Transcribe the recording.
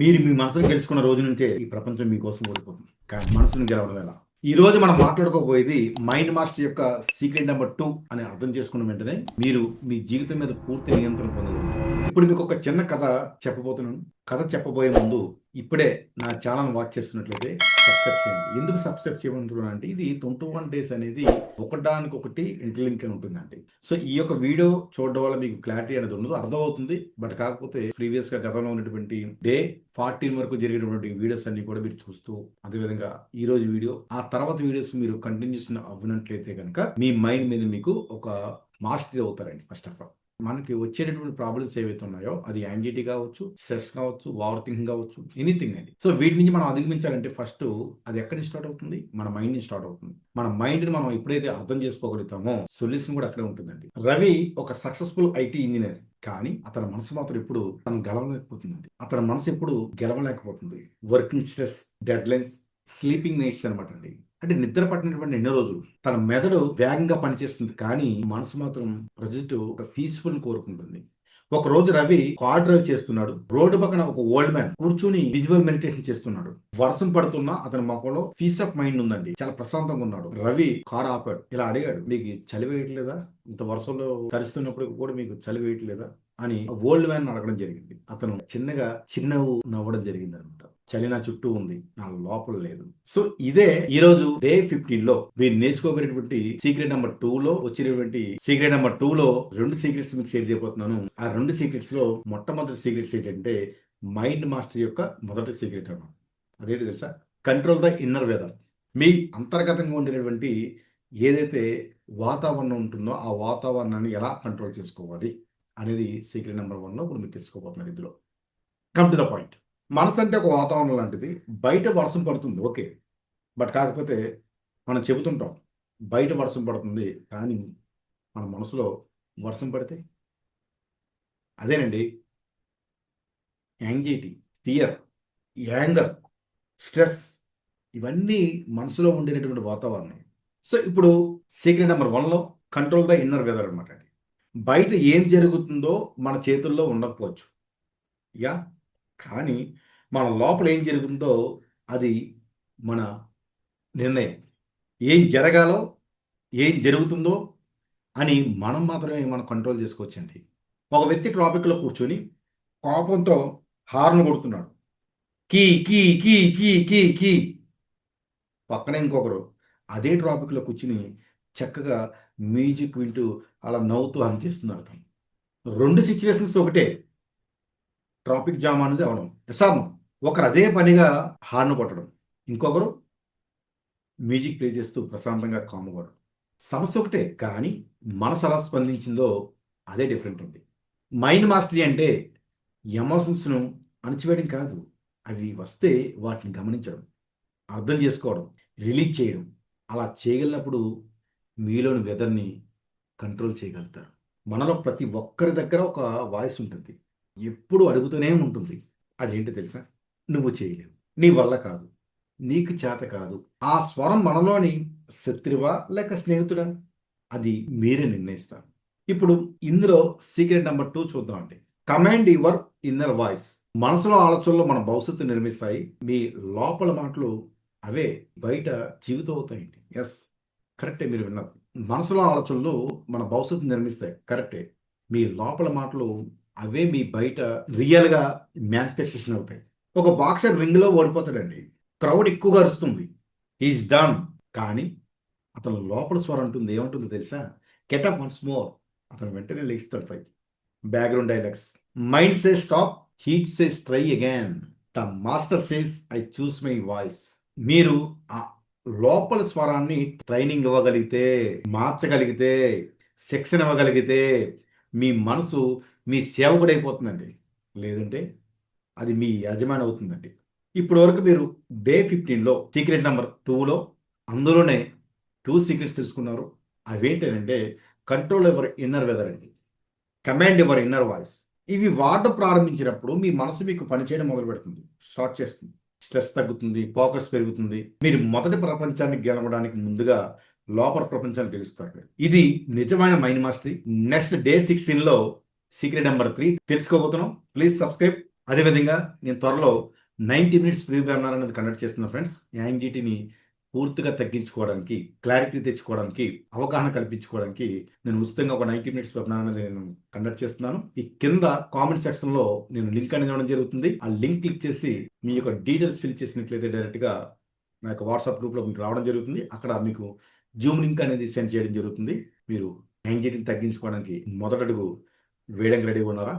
మీరు మీ మనసును గెలుచుకున్న రోజు నుంచే ఈ ప్రపంచం మీకోసం ఓడిపోతుంది. కానీ మనసును గెలవడం ఎలా? ఈ రోజు మనం మాట్లాడుకోబోయేది మైండ్ మాస్టర్ యొక్క సీక్రెట్ నెంబర్ టూ అని అర్థం చేసుకున్న వెంటనే మీరు మీ జీవితం మీద పూర్తి నియంత్రణ పొందగలుగుతారు. ఇప్పుడు మీకు ఒక చిన్న కథ చెప్పబోతున్నాను. కథ చెప్పబోయే ముందు ఇప్పుడే నా ఛానల్ వాచ్ చేస్తున్నట్లయితే సబ్స్క్రైబ్ చేయండి. ఎందుకు సబ్స్క్రైబ్ చేయమంటున్నాను అంటే ఇది ట్వంటీ వన్ డేస్ అనేది ఒకటానికి ఒకటి ఇంటర్లింక్ అని ఉంటుందండి. సో ఈ యొక్క వీడియో చూడడం వల్ల మీకు క్లారిటీ అనేది ఉండదు అర్థమవుతుంది. బట్ కాకపోతే ప్రీవియస్గా గతంలో ఉన్నటువంటి డే ఫార్టీన్ వరకు జరిగినటువంటి వీడియోస్ అన్ని కూడా మీరు చూస్తూ అదేవిధంగా ఈ రోజు వీడియో ఆ తర్వాత వీడియోస్ మీరు కంటిన్యూస్ అవ్వనట్లయితే కనుక మీ మైండ్ మీద మీకు ఒక మాస్టరీ అవుతారండి ఫస్ట్ ఆఫ్ ఆల్ మనకి వచ్చేటటువంటి ప్రాబ్లమ్స్ ఏవైతే ఉన్నాయో అది యాంగ్జైటీ కావచ్చు స్ట్రెస్ కావచ్చు ఓవర్ థింకింగ్ కావచ్చు ఎనీథింగ్ అది. సో వీటి నుంచి మనం అధిగమించాలంటే ఫస్ట్ అది ఎక్కడి నుంచి స్టార్ట్ అవుతుంది? మన మైండ్ నుంచి స్టార్ట్ అవుతుంది. మన మైండ్ని మనం ఎప్పుడైతే అర్థం చేసుకోగలుగుతామో సొల్యూషన్ కూడా అక్కడే ఉంటుందండి. రవి ఒక సక్సెస్ఫుల్ ఐటీ ఇంజనీర్ కానీ అతని మనసు మాత్రం ఎప్పుడు తను గెలవలేకపోతుందండి. అతని మనసు ఎప్పుడు గెలవలేకపోతుంది. Working stress dead lines sleeping nights అనమాట అండి. అంటే నిద్ర పట్టినటువంటి ఎన్నో రోజులు. తన మెదడు వేగంగా పనిచేస్తుంది. కానీ మనసు మాత్రం ప్రజెంట్ ఒక పీస్ఫుల్ కోరుకుంటుంది. ఒక రోజు రవి కార్ డ్రైవ్ చేస్తున్నాడు. రోడ్డు పక్కన ఒక ఓల్డ్ మ్యాన్ కూర్చుని విజువల్ మెడిటేషన్ చేస్తున్నాడు. వర్షం పడుతున్నా అతని మొక్కలో పీస్ ఆఫ్ మైండ్ ఉందండి. చాలా ప్రశాంతంగా ఉన్నాడు. రవి కార్ ఆపాడు. ఇలా అడిగాడు మీకు చలి వేయట్లేదా? ఇంత వర్షంలో తరుస్తున్నప్పుడు కూడా మీకు చలి వేయట్లేదా? అని ఓల్డ్ మ్యాన్ అడగడం జరిగింది. అతను చిన్నగా చిన్నవు నవ్వడం జరిగింది అనమాట చలి నా చుట్టూ ఉంది నా లోపల లేదు. సో ఇదే ఈ రోజు డే ఫిఫ్టీన్లో మీరు నేర్చుకోబోయేటువంటి సీక్రెట్ నెంబర్ టూ లో వచ్చినటువంటి సీక్రెట్ నెంబర్ టూ లో రెండు సీక్రెట్స్ మీకు షేర్ చేయబోతున్నాను. ఆ రెండు సీక్రెట్స్లో మొట్టమొదటి సీక్రెట్స్ ఏంటంటే మైండ్ మాస్టర్ యొక్క మొదటి సీక్రెట్ అన్నమాట. అదేంటి తెలుసా? Control the inner weather. మీ అంతర్గతంగా ఉండేటువంటి ఏదైతే వాతావరణం ఉంటుందో ఆ వాతావరణాన్ని ఎలా కంట్రోల్ చేసుకోవాలి అనేది సీక్రెట్ నెంబర్ వన్లో ఇప్పుడు మీరు తెలుసుకోబోతున్నారు ఇందులో. Come to the point. మనసు అంటే ఒక వాతావరణం లాంటిది. బయట వర్షం పడుతుంది ఓకే. బట్ కాకపోతే మనం చెబుతుంటాం బయట వర్షం పడుతుంది కానీ మన మనసులో వర్షం పడితే? అదేనండి. యాంగ్జైటీ ఫియర్ యాంగర్ స్ట్రెస్ ఇవన్నీ మనసులో ఉండేటటువంటి వాతావరణం. సో ఇప్పుడు సీక్రెట్ నెంబర్ వన్లో కంట్రోల్ ద ఇన్నర్ వెదర్ అనమాట బయట ఏం జరుగుతుందో మన చేతుల్లో ఉండకపోవచ్చు. యా? కానీ మన లోపల ఏం జరుగుతుందో అది మన నిర్ణయం. ఏం జరగాలో ఏం జరుగుతుందో అని మనం మాత్రమే మనం కంట్రోల్ చేసుకోవచ్చండి. ఒక వ్యక్తి ట్రాఫిక్లో కూర్చొని కోపంతో హార్న్ కొడుతున్నాడు. కీ కీ కీ కీ కీ కీ. పక్కనే ఇంకొకరు అదే ట్రాఫిక్లో కూర్చుని చక్కగా మ్యూజిక్ వింటూ అలా నవ్వుతూ హమ్ చేస్తున్నారు రెండు సిచ్యువేషన్స్ ఒకటే. ట్రాఫిక్ జామ్ అనేది అవడం. ఎసార్నం ఒకరు అదే పనిగా హార్న్ కొట్టడం. ఇంకొకరు మ్యూజిక్ ప్లే చేస్తూ ప్రశాంతంగా కాముకోవడం సమస్య ఒకటే కానీ మనసు ఎలా స్పందించిందో అదే డిఫరెంట్ ఉంది. మైండ్ మాస్టరీ అంటే ఎమోషన్స్ను అణచివేయడం కాదు అవి వస్తే వాటిని గమనించడం అర్థం చేసుకోవడం రిలీజ్ చేయడం. అలా చేయగలిగినప్పుడు మీలోని వెదర్ని కంట్రోల్ చేయగలుగుతారు. మనలో ప్రతి ఒక్కరి దగ్గర ఒక వాయిస్ ఉంటుంది. ఎప్పుడు అడుగుతూనే ఉంటుంది. అదేంటి తెలుసా? నువ్వు చేయలేవు. నీ వల్ల కాదు. నీకు చేత కాదు. ఆ స్వరం మనలోని శత్రువా లేక స్నేహితుడా? అది మీరే నిర్ణయిస్తారు. ఇప్పుడు ఇందులో సీక్రెట్ నెంబర్ టూ చూద్దామండి కమాండ్ యువర్ ఇన్నర్ వాయిస్. మనసులో ఆలోచనలో మన భవిష్యత్తు నిర్మిస్తాయి. మీ లోపల మాటలు అవే బయట జీవితం అవుతాయండి. ఎస్ కరెక్టే మీరు విన్నారు మనసులో ఆలోచనలు మన భవిష్యత్తు నిర్మిస్తాయి. కరెక్టే. మీ లోపల మాటలు అవే మీ బయట రియల్గా మ్యానిఫెస్టేషన్ అవుతాయి. ఒక బాక్సర్ రింగ్లో ఓడిపోతాడండి. క్రౌడ్ ఎక్కువగా అరుస్తుంది. ఈజ్ డన్ కానీ అతను లోపల స్వరం ఉంటుంది ఏముంటుందో తెలుసా? గెటప్ వన్స్ మోర్ అతను వెంటనే లెగిస్తాడు fight background dialogues mind says stop it says try again the master says I choose my voice మీరు ఆ లోపల స్వరాన్ని ట్రైనింగ్ ఇవ్వగలిగితే మార్చగలిగితే శిక్షణ ఇవ్వగలిగితే మీ మనసు మీ సేవకుడైపోతుందండి లేదంటే అది మీ యజమాని అవుతుందండి. ఇప్పటి వరకు మీరు డే ఫిఫ్టీన్లో సీక్రెట్ నెంబర్ టూలో అందులోనే టూ సీక్రెట్స్ తెలుసుకున్నారు. అవేంటంటే కంట్రోల్ ఎవర్ ఇన్నర్ వెదర్ అండి. Command your inner voice. ఇవి వాడడం ప్రారంభించినప్పుడు మీ మనసు మీకు పనిచేయడం మొదలు పెడుతుంది. స్టార్ట్ చేస్తుంది. స్ట్రెస్ తగ్గుతుంది ఫోకస్ పెరుగుతుంది. మీరు మొదటి ప్రపంచాన్ని గెలవడానికి ముందుగా లోపల ప్రపంచాన్ని గెలుస్తారు. ఇది నిజమైన మైండ్ మాస్టరీ. నెక్స్ట్ డే సిక్స్టీన్లో సీక్రెట్ నెంబర్ త్రీ. తెలుసుకోబోతున్నాం. Please subscribe. అదేవిధంగా నేను త్వరలో నైంటీ మినిట్స్ ఫ్రీ వెబినార్ అనేది కండక్ట్ చేస్తున్నా ఫ్రెండ్స్ యాంగ్జైటీని పూర్తిగా తగ్గించుకోవడానికి క్లారిటీ తెచ్చుకోవడానికి అవగాహన కల్పించుకోవడానికి నేను ఉచితంగా ఒక నైంటీ మినిట్స్ వెబినార్ అనేది నేను కండక్ట్ చేస్తున్నాను. ఈ కింద కామెంట్ సెక్షన్లో నేను లింక్ అనేది ఇవ్వడం జరుగుతుంది. ఆ లింక్ క్లిక్ చేసి మీ యొక్క డీటెయిల్స్ ఫిల్ చేసినట్లయితే డైరెక్ట్గా నా యొక్క వాట్సాప్ గ్రూప్లో మీకు రావడం జరుగుతుంది. అక్కడ మీకు జూమ్ లింక్ అనేది సెండ్ చేయడం జరుగుతుంది. మీరు యాంగ్జైటీని తగ్గించుకోవడానికి మొదటడుగు వేయడానికి రెడీగా ఉన్నారా?